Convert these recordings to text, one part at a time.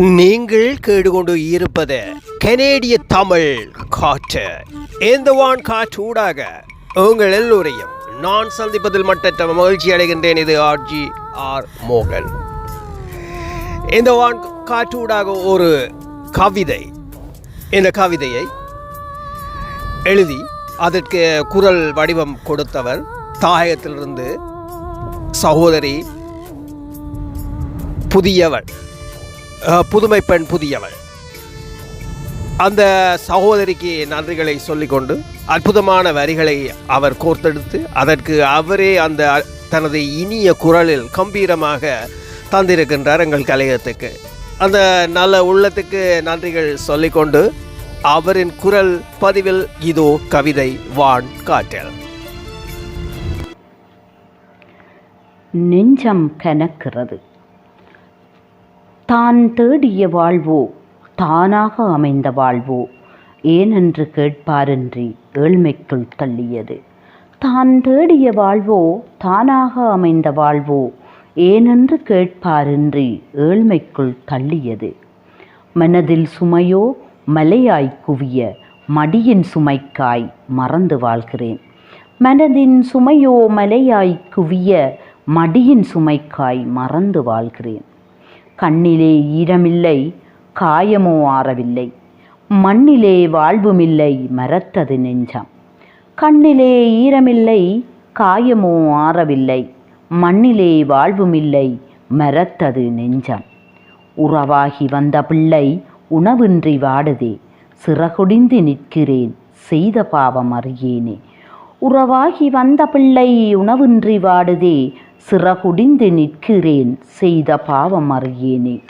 நீங்கள் கேட்டுக்கொண்டு இருப்பது கனேடிய தமிழ் காற்று. இந்த வான் காற்றூடாக உங்கள் எல்லோரையும் நான் சந்திப்பதில் மட்டற்ற மகிழ்ச்சி அடைகின்றேன். இது ஆர்ஜி ஆர் மோகன். இந்த வான் காற்றூடாக ஒரு கவிதை. இந்த கவிதையை எழுதி அதற்கு குரல் வடிவம் கொடுத்தவர் தாயகத்திலிருந்து சகோதரி புதியவள். புதுமை பெண் புதியவள். அந்த சகோதரிக்கு நன்றிகளை சொல்லிக்கொண்டு அற்புதமான வரிகளை அவர் கோர்த்தெடுத்து அதற்கு அவரே அந்த தனது இனிய குரலில் கம்பீரமாக தந்திருக்கின்றார் எங்கள் கலையத்துக்கு. அந்த நல்ல உள்ளத்துக்கு நன்றிகள் சொல்லிக்கொண்டு அவரின் குரல் பதிவில் இதோ கவிதை வான் காற்றல். நெஞ்சம் கனக்கிறது. தான் தேடிய வாழ்வோ? தானாக அமைந்த வாழ்வோ? ஏனென்று கேட்பாரின்றி ஏழ்மைக்குள் தள்ளியது. தான் தேடிய வாழ்வோ? தானாக அமைந்த வாழ்வோ? ஏனென்று கேட்பாரின்றி ஏழ்மைக்குள் தள்ளியது. மனதில் சுமையோ? மலையாய் குவிய மடியின் சுமைக்காய் மறந்து வாழ்கிறேன். மனதின் சுமையோ? மலையாய் குவிய மடியின் சுமைக்காய் மறந்து வாழ்கிறேன். கண்ணிலே ஈரமில்லை காயமோ ஆறவில்லை. மண்ணிலே வாழ்வுமில்லை மரத்தது நெஞ்சம். கண்ணிலே ஈரமில்லை காயமோ ஆறவில்லை. மண்ணிலே வாழ்வுமில்லை மரத்தது நெஞ்சம். உறவாகி வந்த பிள்ளை உணவின்றி வாடுதே. சிறகுடிந்து நிற்கிறேன் செய்த பாவம் அறியேனே. உறவாகி வந்த பிள்ளை உணவின்றி வாடுதே. சிறகுடிந்து நிற்கிறேன் செய்த பாவம் அறியேனே.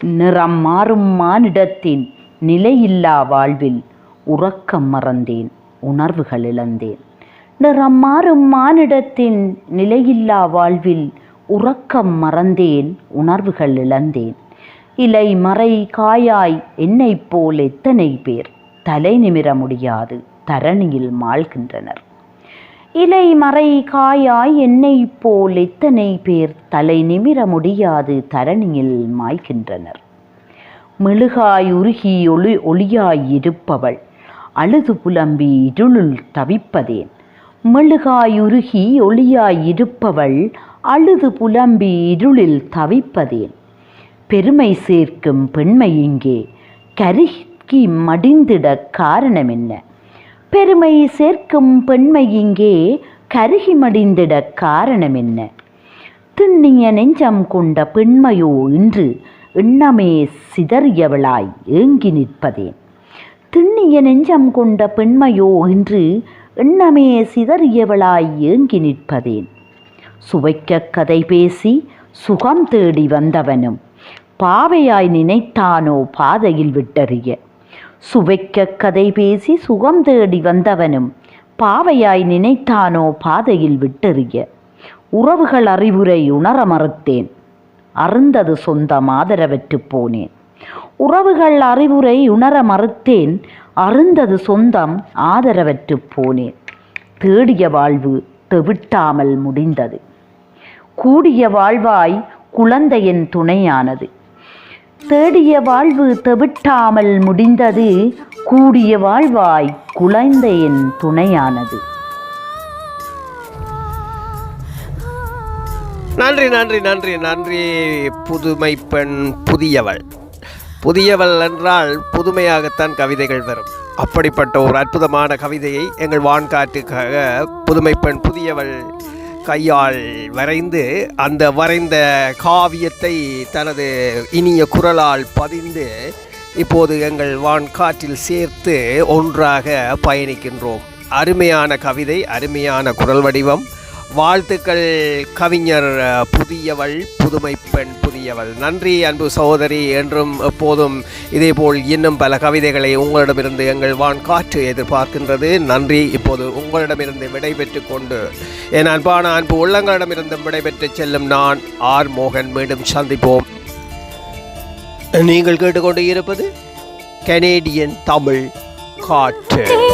நிறம் மாறும் மானிடத்தின் நிலையில்லா வாழ்வில் உறக்கம் மறந்தேன் உணர்வுகள் இழந்தேன். நிறம் மாறும் மானிடத்தின் நிலையில்லா வாழ்வில் உறக்கம் மறந்தேன் உணர்வுகள் இழந்தேன். இலை மறை காயாய் என்னைப் போல் எத்தனை பேர் தலை நிமிர முடியாது தரணியில் மாழ்கின்றனர். இலை மறை காயாய் என்னைப் போல் எத்தனை பேர் தலை நிமிர முடியாது தரணியில் மாய்கின்றனர். மெழுகாய் உருகி ஒளி ஒளியாய் இருப்பவள் அழுது புலம்பி இருளுள் தவிப்பதேன் மெழுகாய் உருகி ஒளியாய் இருப்பவள் அழுது புலம்பி இருளில் தவிப்பதேன் பெருமை சேர்க்கும் பெண்மை இங்கே கருகி மடிந்திட காரணம் என்ன? பெருமை சேர்க்கும் பெண்மை இங்கே கருகி மடிந்திட காரணம் என்ன திண்ணிய நெஞ்சம் கொண்ட பெண்மையோ இன்று எண்ணமே சிதறியவளாய் ஏங்கி நிற்பதேன் திண்ணிய நெஞ்சம் கொண்ட பெண்மையோ இன்று எண்ணமே சிதறியவளாய் ஏங்கி நிற்பதேன் சுவைக்க கதை பேசி சுகம் தேடி வந்தவனும் பாவையாய் நினைத்தானோ பாதையில் விட்டறிய. சுவைக்க கதை பேசி சுகம் தேடி வந்தவனும் பாவையாய் நினைத்தானோ பாதையில் விட்டெறிய. உறவுகள் அறிவுரை உணர மறுத்தேன். அருந்தது சொந்தம் ஆதரவற்று போனேன். உறவுகள் அறிவுரை உணர மறுத்தேன். அருந்தது சொந்தம் ஆதரவற்று போனேன். தேடிய வாழ்வு தெவிட்டாமல் முடிந்தது. கூடிய வாழ்வாய் குழந்தையின் துணையானது. தேடிய வாழ்வு தெவிட்டாமல் முடிந்தது கூடிய வாழ்வாய் குழந்தையின் துணையானது. நன்றி நன்றி நன்றி நன்றி புதுமை பெண் புதியவள். புதியவள் என்றால் புதுமையாகத்தான் கவிதைகள் வரும். அப்படிப்பட்ட ஒரு அற்புதமான கவிதையை எங்கள் வான்காட்டுக்காக புதுமை பெண் புதியவள் கையால் வரைந்து அந்த வரைந்த காவியத்தை தனது இனிய குரலால் பதிந்து இப்போது எங்கள் வான்காற்றில் சேர்த்து ஒன்றாக பயணிக்கின்றோம். அருமையான கவிதை அருமையான குரல் வடிவம். வாழ்த்துக்கள் கவிஞர் புதியவள் புதுமை பெண் புதியவள். நன்றி அன்பு சகோதரி என்றும் எப்போதும் இதேபோல் இன்னும் பல கவிதைகளை உங்களிடமிருந்து எங்கள் வான் காற்று எதிர்பார்க்கின்றது. நன்றி இப்போது உங்களிடமிருந்து விடைபெற்று கொண்டு. என் அன்பான அன்பு உள்ளங்களிடமிருந்து விடைபெற்று செல்லும் நான் ஆர். மோகன். மீண்டும் சந்திப்போம். நீங்கள் கேட்டுக்கொண்டு இருப்பது கனேடியன் தமிழ் காற்று.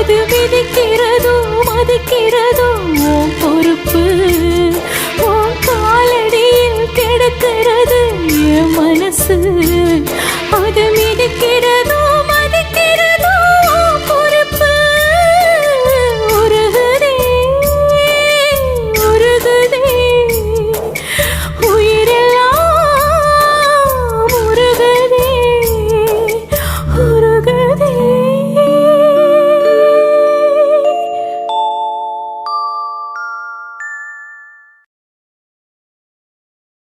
அது விதிக்கிறதோ மதிக்கிறதோ உன் பொறுப்பு. உன் காலடியில் கிடக்கிறது மனசு.